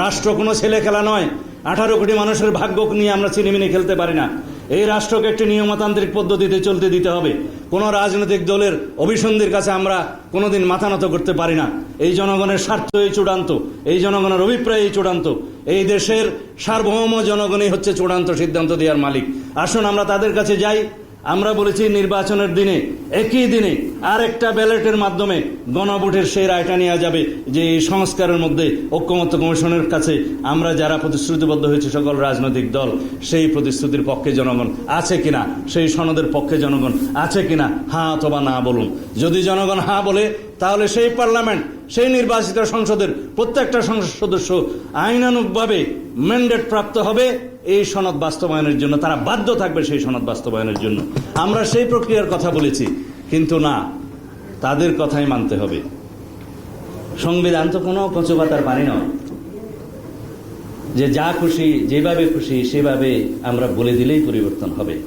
রাষ্ট্র কোনো ছেলে খেলা নয়। আঠারো কোটি মানুষের ভাগ্য নিয়ে আমরা চিনিমিনি খেলতে পারি না। এই রাষ্ট্রকে একটি নিয়মতান্ত্রিক পদ্ধতিতে চলতে দিতে হবে। কোনো রাজনৈতিক দলের অভিসন্ধির কাছে আমরা কোনোদিন মাথা নত করতে পারি না। এই জনগণের স্বার্থ এই চূড়ান্ত। এই জনগণের অভিপ্রায় এই চূড়ান্ত। এই দেশের সার্বভৌম জনগণই হচ্ছে চূড়ান্ত সিদ্ধান্ত দেওয়ার মালিক। আসুন আমরা তাদের কাছে যাই। আমরা বলেছি নির্বাচনের দিনে, একই দিনে আরেকটা ব্যালটের মাধ্যমে গণভোটের সেই রায়টা নেওয়া যাবে যে এই সংস্কারের মধ্যে ঐক্যমত্য কমিশনের কাছে আমরা যারা প্রতিশ্রুতিবদ্ধ হয়েছে সকল রাজনৈতিক দল, সেই প্রতিশ্রুতির পক্ষে জনগণ আছে কিনা, সেই সনদের পক্ষে জনগণ আছে কিনা হ্যাঁ অথবা না বলুন। যদি জনগণ হ্যাঁ বলে, তাহলে সেই পার্লামেন্ট, সেই নির্বাচিত সংসদের প্রত্যেকটা সংসদ সদস্য আইনানুগভাবে ম্যান্ডেট প্রাপ্ত হবে। এই সনদ বাস্তবায়নের জন্য, তারা বাধ্য থাকবে সেই সনদ বাস্তবায়নের জন্য। আমরা সেই প্রক্রিয়ার কথা বলেছি, কিন্তু না, তাদের কথাই মানতে হবে। সংবিধান তো কোনো কচুপাতার পানি নয়। যে যা খুশি, যেভাবে খুশি, সেভাবে আমরা বলে দিলেই পরিবর্তন হবে।